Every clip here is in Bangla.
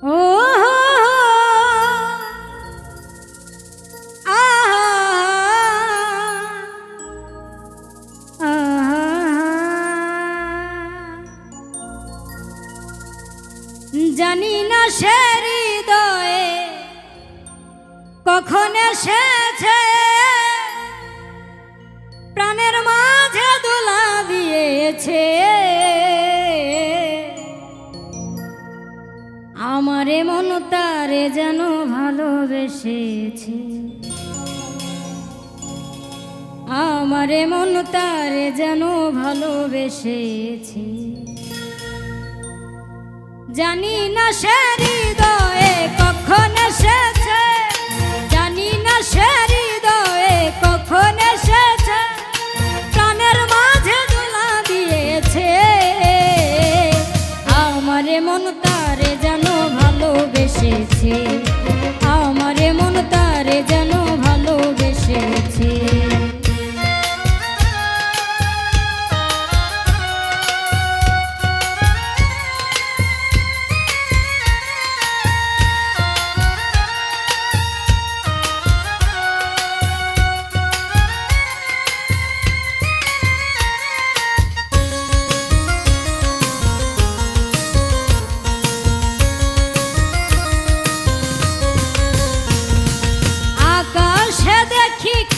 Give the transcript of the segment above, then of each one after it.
জানি না সে হৃদয়ে কখন এসেছে। প্রাণের মাঝে দোলা দিয়েছে। তারে যেন ভালোবেসেছে। আমারে মন তারে যেন ভালোবেসেছে। জানি না সে হৃদয়ে কখন এসেছে। জানি না সে হৃদয়ে কখন এসেছে। প্রাণের মাঝে দোলা দিয়েছে। আমারে মন তারে ভালোবেসেছে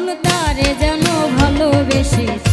মন তারে যেন ভালোবেসেছে।